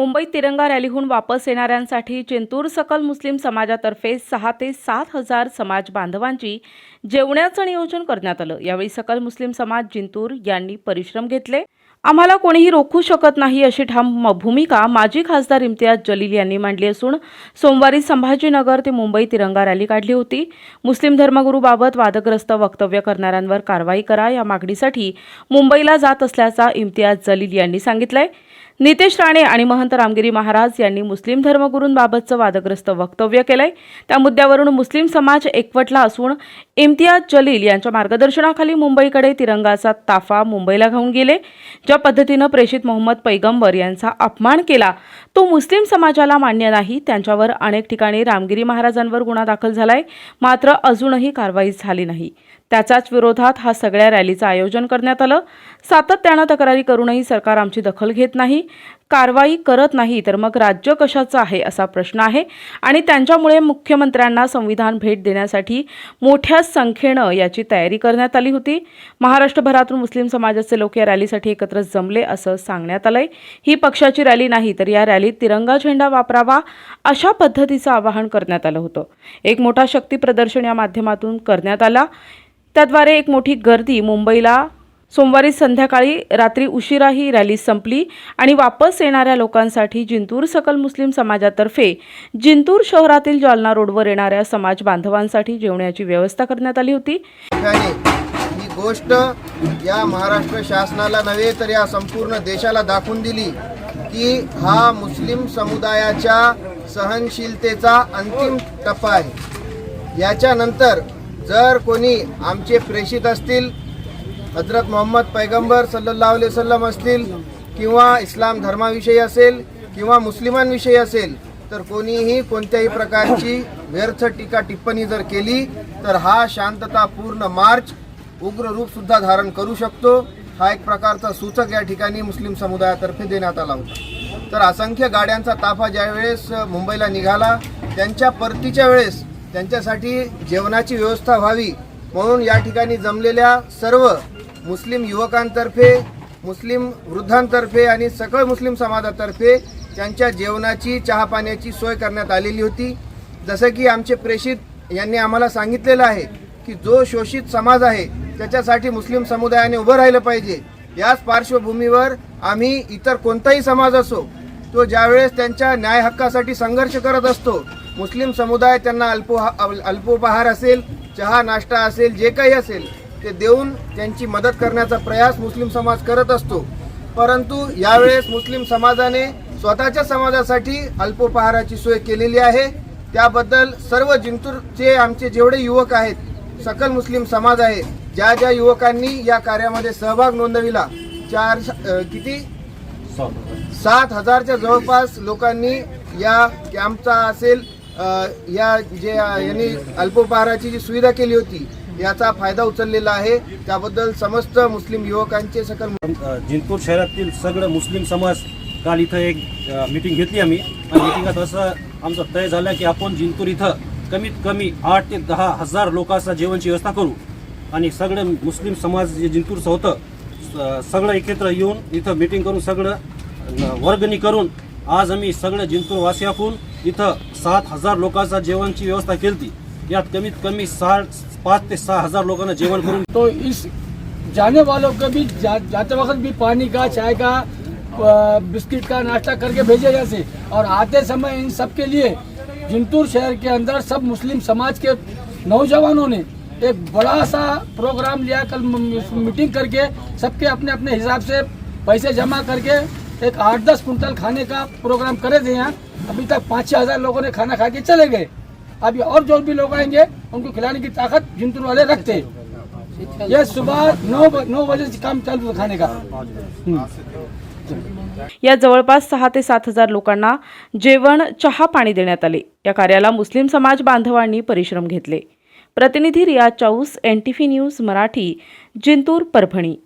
मुंबईत तिरंगा रॅलीहून वापस येणाऱ्यांसाठी चिंतूर सकल मुस्लिम समाजातर्फे सहा ते सात हजार समाज बांधवांची जेवण्याचं नियोजन करण्यात आलं. यावेळी सकल मुस्लिम समाज जिंतूर यांनी परिश्रम घेतले. आम्हाला कोणीही रोखू शकत नाही अशी ठाम म- भूमिका माजी खासदार इम्तियाज जलील यांनी मांडली असून सोमवारी संभाजीनगर ते मुंबई तिरंगा रॅली काढली होती. मुस्लिम धर्मगुरूबाबत वादग्रस्त वक्तव्य करणाऱ्यांवर कारवाई करा या मागणीसाठी मुंबईला जात असल्याचा इम्तियाज जलील यांनी सांगितलंय. नितेश राणे आणि महंत रामगिरी महाराज यांनी मुस्लिम धर्मगुरूंबाबतचं वादग्रस्त वक्तव्य केलंय. त्या मुद्द्यावरून मुस्लिम समाज एकवटला असून इम्तियाज जलील यांच्या मार्गदर्शनाखाली मुंबईकडे तिरंगाचा ताफा मुंबईला घेऊन गेले. ज्या पद्धतीनं प्रेषित मोहम्मद पैगंबर यांचा अपमान केला तो मुस्लिम समाजाला मान्य नाही. त्यांच्यावर अनेक ठिकाणी रामगिरी महाराजांवर गुन्हा दाखल झालाय. मात्र अजूनही कारवाई झाली नाही. त्याच्याच विरोधात हा सगळ्या रॅलीचं आयोजन करण्यात आलं. सातत्यानं तक्रारी करूनही सरकार आमची दखल घेत नाही. कारवाई करत नाही तर मग राज्य कशाचं आहे असा प्रश्न आहे. आणि त्यांच्यामुळे मुख्यमंत्र्यांना संविधान भेट देण्यासाठी मोठ्या संख्येनं याची तयारी करण्यात आली होती. महाराष्ट्रभरातून मुस्लिम समाजाचे लोक या रॅलीसाठी एकत्र जमले असं सांगण्यात आलंय. ही पक्षाची रॅली नाही तर या रॅलीत तिरंगा झेंडा वापरावा अशा पद्धतीचं आवाहन करण्यात आलं होतं. एक मोठा शक्ती प्रदर्शन या माध्यमातून करण्यात आला. त्याद्वारे एक मोठी गर्दी मुंबईला. सोमवारी संध्याकाळी रात्री उशिरा ही रॅली संपली आणि वापस येणाऱ्या लोकांसाठी जिंतूर सकल मुस्लिम समाजातर्फे जिंतूर शहरातील जालना रोडवर येणाऱ्या समाज बांधवांसाठी जेवण्याची व्यवस्था करण्यात आली होती. ही गोष्ट या महाराष्ट्र शासनाला नव्हे तर या संपूर्ण देशाला दाखवून दिली की हा मुस्लिम समुदायाच्या सहनशीलतेचा अंतिम टप्पा आहे. याच्यानंतर जर कोणी आमचे प्रेषित असतील हजरत मोहम्मद पैगंबर सल्लल्लाहु अलैहि वसल्लम असतील किंवा इस्लाम धर्माविषयी असेल किंवा मुस्लिमांविषयी असेल तर कोणीही कोणत्याही प्रकारची व्यर्थ टीका टिप्पणी जर केली तर हा शांततापूर्ण मार्च उग्र रूपसुद्धा धारण करू शकतो. हा एक प्रकारचा सूचक या ठिकाणी मुस्लिम समुदायातर्फे देण्यात आला होता. तर असंख्य गाड्यांचा ताफा ज्यावेळेस मुंबईला निघाला त्यांच्या परतीच्या वेळेस त्यांच्यासाठी जेवणाची व्यवस्था व्हावी म्हणून या ठिकाणी जमलेल्या सर्व मुस्लिम युवकांतर्फे मुस्लिम वृद्धांतर्फे आणि सकळ मुस्लिम समाजातर्फे त्यांच्या जेवणाची चहापाण्याची सोय करण्यात आलेली होती. जसं की आमचे प्रेषित यांनी आम्हाला सांगितलेलं आहे की जो शोषित समाज आहे त्याच्यासाठी मुस्लिम समुदायाने उभं राहिलं पाहिजे. याच पार्श्वभूमीवर आम्ही इतर कोणताही समाज असो तो ज्यावेळेस त्यांच्या न्याय हक्कासाठी संघर्ष करत असतो मुस्लिम समुदाय त्यांना अल्पोहा अल्पोपहार असेल चहा नाश्ता असेल जे काही असेल ते देऊन त्यांची मदत करण्याचा प्रयास मुस्लिम समाज करत असतो. परंतु यावेळेस मुस्लिम समाजाने स्वतःच्या समाजासाठी अल्पोपहाराची सोय केलेली आहे. त्याबद्दल सर्व जिंतूरचे आमचे जेवढे युवक आहेत सकल मुस्लिम समाज आहे ज्या ज्या युवकांनी या कार्यामध्ये सहभाग नोंदविला चार किती? सात हजारच्या जवळपास लोकांनी या कॅम्पचा असेल या जे यांनी अल्पोपहाराची जी सुविधा केली होती याचा फायदा उचललेला आहे. त्याबद्दल समस्त मुस्लिम युवकांचे सकल जिंतूर शहरातील सगळं मुस्लिम समाज काल इथं एक मीटिंग घेतली आम्ही. आणि मिटिंगात असं आमचं तय झालं की आपण जिंतूर इथं कमीत कमी आठ ते दहा हजार लोकांचा जेवणची व्यवस्था करू. आणि सगळं मुस्लिम समाज जे जिंतूरचं होतं सगळं एकत्र येऊन इथं मीटिंग करून सगळं वर्गणी करून आज आम्ही सगळं जिंतूर वासियाकून इथं सात हजार लोकांचा जेवणची व्यवस्था केली यात कमीत कमी सहा पाच ते सहा हजार लोकांना जेवण करून तो इस जाने वालों को भी जा, जाते वक्त भी पानी का चाय का बिस्किट का नाश्ता करके भेजे जैसे। और आते समय इन सब के लिए जिंतूर शहर के अंदर सब मुस्लिम समाज के नौजवानों ने एक बड़ा सा प्रोग्राम लिया कल मीटिंग करके सबके अपने अपने हिसाब से पैसे जमा करके एक आठ दस कुंटल खाने का प्रोग्राम करे थे यहाँ। अभी तक पाँच छः हजार लोगों ने खाना खा के चले गए। अभी और जो भी लोग आएंगे उनको खिलाने की ताकत जिंतूर वाले रखते। हैं ये सुबह नौ नौ बजे से काम चालू खाने का। या जवळपास सहा ते सात हजार लोकांना जेवण चहा पाणी देण्यात आले. या कार्याला मुस्लिम समाज बांधवांनी परिश्रम घेतले. प्रतिनिधी Riya Chaus N T V news Marathi Jintur Parbhani.